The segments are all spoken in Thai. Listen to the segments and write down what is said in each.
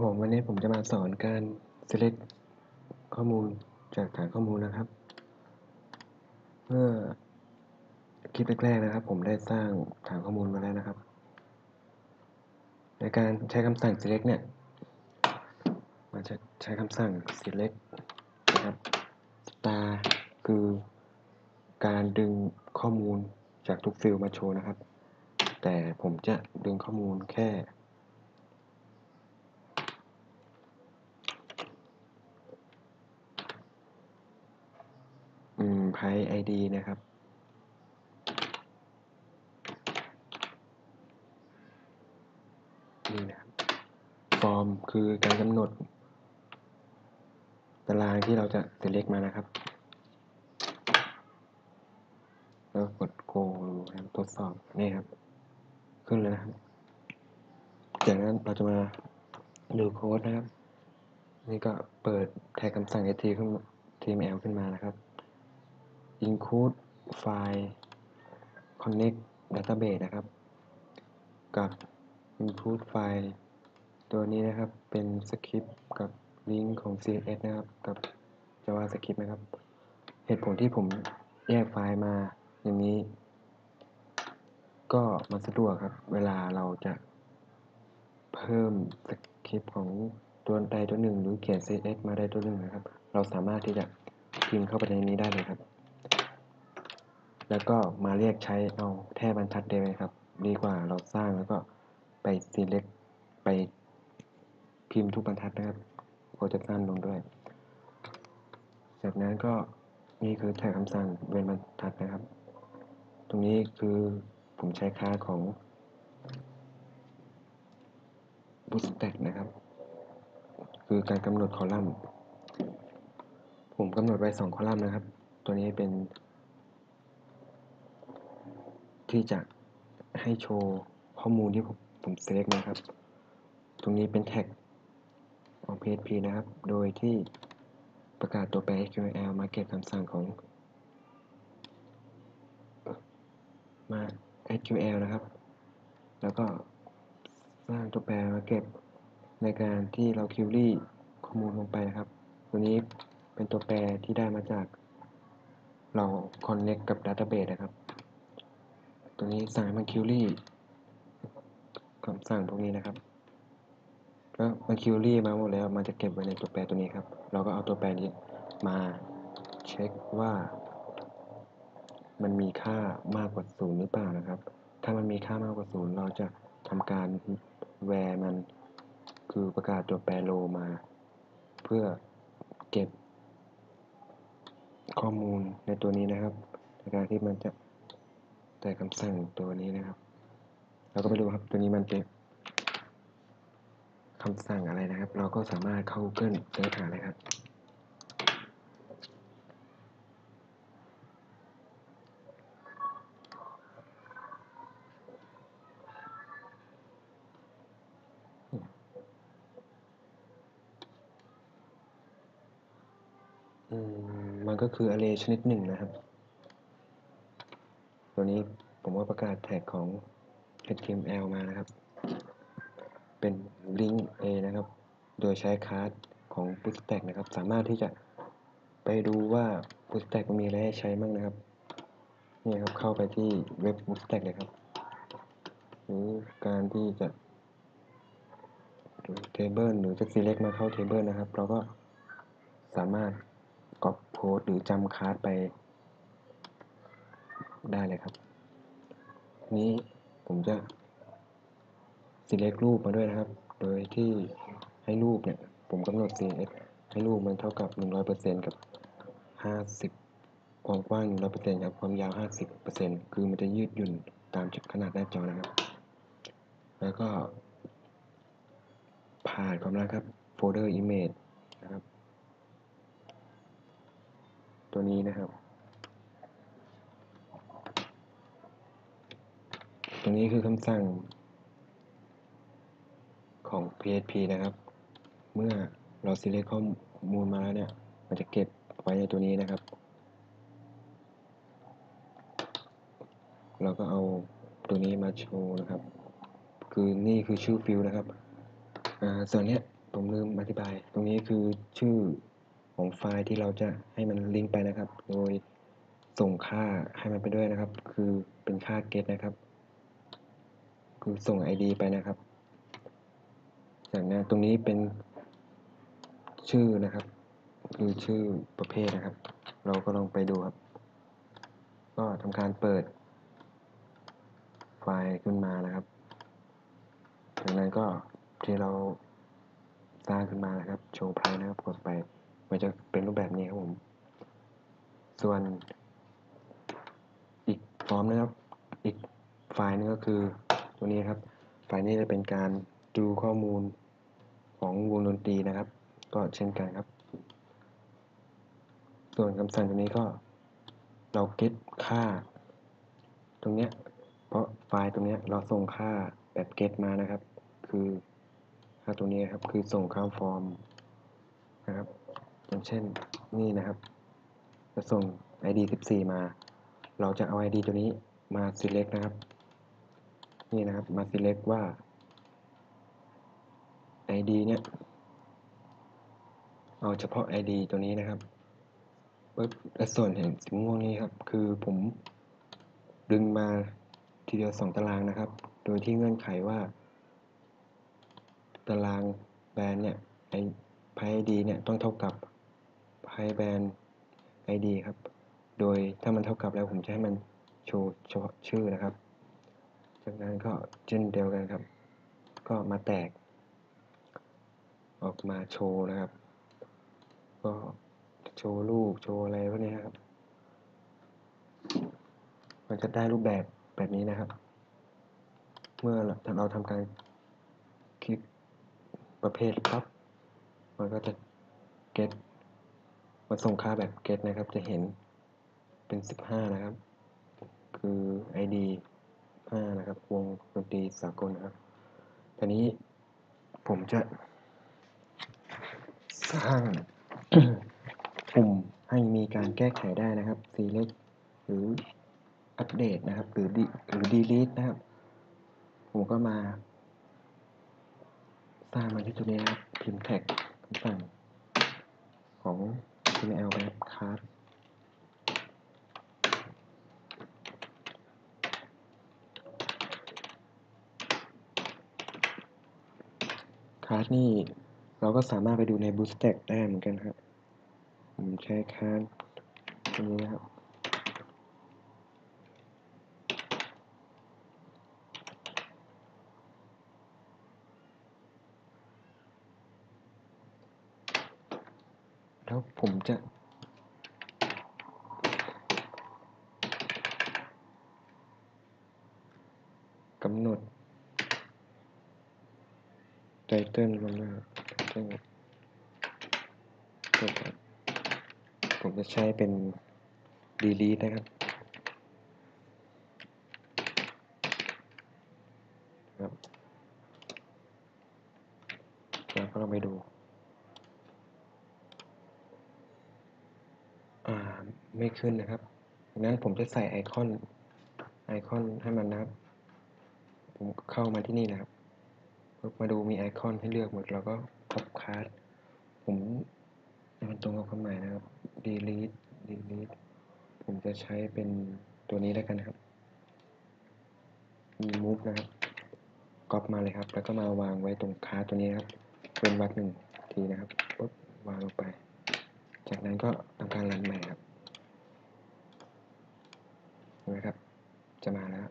ผมวันนี้ผมจะมาสอนการ select ข้อมูลจากฐานข้อมูลนะครับ เมื่อคลิปแรกๆนะครับ ผมได้สร้างฐานข้อมูลมาแล้วนะครับ ในการใช้คำสั่ง select เนี่ยมันจะใช้คำสั่ง select นะครับ star คือการดึงข้อมูลจากทุกฟิลมาโชว์นะครับ แต่ผมจะดึงข้อมูลแค่ อืมไพไอดีนะครับ นี่นะครับ ฟอร์มคือการกำหนด ตารางที่เราจะ select มานะครับ แล้วกด go ดูนะครับทดสอบ นี่ครับ ขึ้นแล้วนะครับ จากนั้นเราจะมาดูโค้ดนะครับ นี่ก็เปิดแท็กคำสั่ง ht ขึ้น tml ขึ้นมานะครับ include file connect database นะครับ กับ include file ตัวนี้นะครับเป็นสคริปต์กับลิงก์ของ css นะครับ กับ javascript นะครับ เหตุผลที่ผมแยกไฟล์มาอย่างนี้ ก็มันสะดวกครับ เวลาเราจะเพิ่มสคริปต์ของตัวใดตัวหนึ่ง หรือเขียน css มาได้ตัวหนึ่งนะครับ เราสามารถที่จะพิมพ์เข้าไปในนี้ได้เลยครับ แล้วก็มาเรียกใช้เอาแท่บรรทัดเดียวนะครับ ดีกว่าเราสร้างแล้วก็ไป select ไปพิมพ์ทุกบรรทัดนะครับโคจะสั้นลงด้วย จากนั้นก็นี่คือแท็กคำสั่งเว้นบรรทัดนะครับ ตรงนี้คือผมใช้ค่าของ bootstrap นะครับ คือการกำหนดคอลัมน์ ผมกำหนดไว้สองคอลัมน์นะครับ ตัวนี้เป็น ที่จะให้โชว์ข้อมูลที่ผมผม select นะครับ ตรงนี้เป็นแท็กของ PHP นะครับ โดยที่ประกาศตัวแปร SQL มาเก็บคำสั่งของมา SQL นะครับ แล้วก็สร้างตัวแปรมาเก็บในการที่เราคิวรี่ข้อมูลลงไปนะครับ ตัวนี้เป็นตัวแปรที่ได้มาจากเรา connect กับ database นะครับ ตัวนี้สั่งมันคิวรี่คำสั่งพวกนี้นะครับแล้วมันคิวรี่มาหมดแล้ว มันจะเก็บไว้ในตัวแปรตัวนี้ครับ เราก็เอาตัวแปรนี้มาเช็คว่า มันมีค่ามากกว่าศูนย์หรือเปล่านะครับ ถ้ามันมีค่ามากกว่าศูนย์เราจะทำการแวร์มันคือประกาศตัวแปรโลมา เพื่อเก็บข้อมูลในตัวนี้นะครับในการที่มันจะ แต่คำสั่งตัวนี้นะครับ เราก็ไปดูครับตัวนี้มันเป็นคำสั่งอะไรนะครับ เราก็สามารถเข้า Google เสิร์ชหาเลยครับอืมมันก็คือ array ชนิดหนึ่งนะครับ ตัวนี้ผมก็ประกาศแท็กของ HTML มานะครับ เป็น link A นะครับ โดยใช้คลาสของ Bootstrap นะครับ สามารถที่จะไปดูว่า Bootstrap มีอะไรให้ใช้บ้างนะครับ นี่ครับ เข้าไปที่เว็บ Bootstrap เลยครับ หรือการที่จะดู table หรือจะ select มาเข้า table นะครับ เราก็สามารถก๊อปโค้ดหรือจำคลาสไป ได้เลยครับ นี้ผมจะ select รูปมาด้วยนะครับ โดยที่ให้รูปเนี่ย ผมกำหนด CSS ให้รูปมันเท่ากับ 100%กับ 50 ความกว้าง 100%กับความยาว 50%คือมันจะยืดหยุ่นตามขนาดหน้าจอนะครับ แล้วก็ ผ่านความนะครับ folder image นะครับ ตัวนี้นะครับ ตัวนี้คือคำสั่งของ PHP นะครับ เมื่อเรา select ข้อมูลมาแล้วเนี่ย มันจะเก็บไว้ในตัวนี้นะครับ เราก็เอาตัวนี้มาโชว์นะครับ คือนี่คือชื่อฟิลนะครับส่วนนี้ผมลืมอธิบาย ตรงนี้คือชื่อของไฟล์ที่เราจะให้มันลิงก์ไปนะครับ โดยส่งค่าให้มันไปด้วยนะครับ คือเป็นค่า get นะครับ คือส่ง id ไปนะครับ จากนั้นตรงนี้เป็นชื่อนะครับ คือชื่อประเภทนะครับ เราก็ลองไปดูครับ ก็ทำการเปิด ไฟล์ขึ้นมานะครับ จากนั้นก็ที่เราสร้างขึ้นมานะครับ โชว์ไพร์นะครับกดไป มันจะเป็นรูปแบบนี้ครับผม ส่วนอีกฟอร์มนะครับ อีกไฟล์นึงก็คือ ตัวนี้ครับ ไฟล์นี้จะเป็นการดูข้อมูลของวงดนตรีนะครับ ก็เช่นกันครับ ส่วนคำสั่งตัวนี้ก็เราเก็ตค่า ตรงเนี้ยเพราะไฟล์ตรงเนี้ยเราส่งค่าแบบเก็ตมานะครับ คือค่าตรงนี้ครับคือส่งข้ามฟอร์มนะครับอย่างเช่นนี่นะครับ จะส่ง id 14 มา เราจะเอา id ตัวนี้มา select นะครับ นี่นะครับมา select ว่า id เนี่ยเอาเฉพาะ id ตัวนี้นะครับปึ๊บและส่วนเห็นสีม่วงนี้ครับ คือผมดึงมาทีเดียวสองตารางนะครับ โดยที่เงื่อนไขว่า ตารางแบรนด์เนี่ยไอพไอดีเนี่ยต้องเท่ากับไพแบรนด์ ID ครับ โดยถ้ามันเท่ากับแล้วผมจะให้มันโชว์เฉพาะชื่อนะครับ จากนั้นก็เช่นเดียวกันครับ ก็มาแตก ออกมาโชว์นะครับ ก็โชว์รูปโชว์อะไรพวกนี้ครับ มันจะได้รูปแบบแบบนี้นะครับ เมื่อเราทำการคลิกประเภทปั๊บมันก็จะ get มาส่งค่าแบบ get นะครับ จะเห็นเป็น 15 นะครับ คือ id 5นะครับ วงดนตรีสากลนะครับทีนี้ผมจะ สร้างปุ่มให้มีการแก้ไขได้นะครับ select หรืออัปเดตนะครับ หรือหรือ delete นะครับ ผมก็มาสร้างมาที่ตัวนี้นะครับพิมพ์แท็กคำสั่งของ HTML ไปครับ class คลา สนี่เราก็สามารถไปดูใน Bootstrap ได้เหมือนกันครับผมใช้คลาสตัวนี้นะครับแล้วผมจะ กำหนดไต เติ้ลลงมาไตเติ้ลผมจะใช้เป็น delete นะครับครับแล้วก็ลองไปดูอ่าไม่ขึ้นนะครับดังนั้นผมจะใส่ไอคอนไอคอนให้มันนะครับ ผมเข้ามาที่นี่นะครับ มาดูมีไอคอนให้เลือกหมดแล้วก็ครอบคาสผมมันตรงกับความหมายนะครับ delete delete ผมจะใช้เป็นตัวนี้แล้วกันนะครับ remove นะครับก๊อปมาเลยครับ แล้วก็มาวางไว้ตรงคาสตัวนี้ครับเป็นวัดหนึ่งทีนะครับปุ๊บวางลงไป จากนั้นก็ทำการรันใหม่ครับเห็นไหมครับ จะมาแล้ว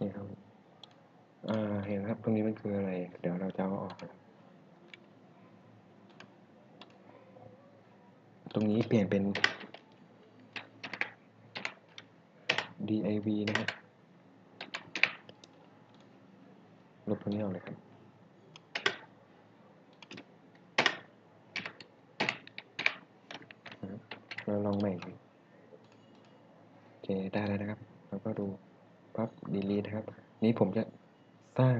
นี่ครับ อ่า เห็นค รับตรงนี้มันคืออะไร เดี๋ยวเราจะเอาออก ตรงนี้เปลี่ยนเป็น div นะครับลบตรงนี้ออกเลยครับเราลองใหม่ดูโอเคได้แล้วนะครับแล้วก็ดูปั๊บ delete ครับ นี้ผมจะสร้าง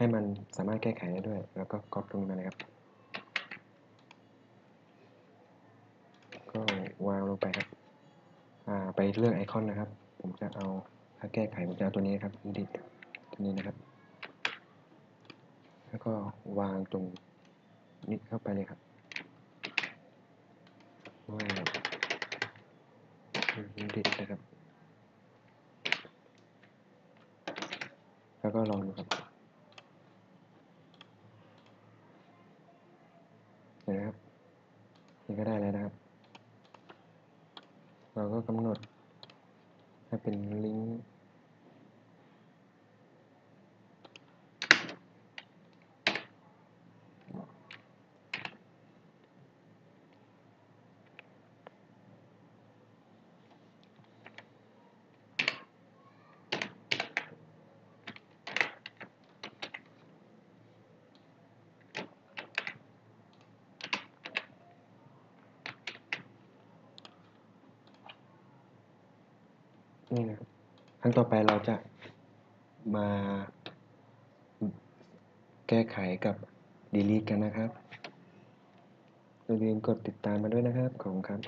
ให้มันสามารถแก้ไขได้ด้วย แล้วก็ก๊อปตรงนี้มานะครับ ก็วางลงไปครับ อ่า ไปเลือกไอคอนนะครับ ผมจะเอาถ้าแก้ไขผมจะเอาตัวนี้ครับ edit ตัวนี้นะครับ แล้วก็วางตรงนี้เข้าไปเลยครับว่าดิดนะครับ แล้วก็ลองดูครับเห็นไหมครับนี่ก็ได้แล้วนะครับ เราก็กำหนดให้ เป็นลิงก์ นี่นะครั้งต่อไปเราจะมาแก้ไขกับ delete กันนะครับอย่าลืมกดติดตามมาด้วยนะครับ ขอบคุณครับ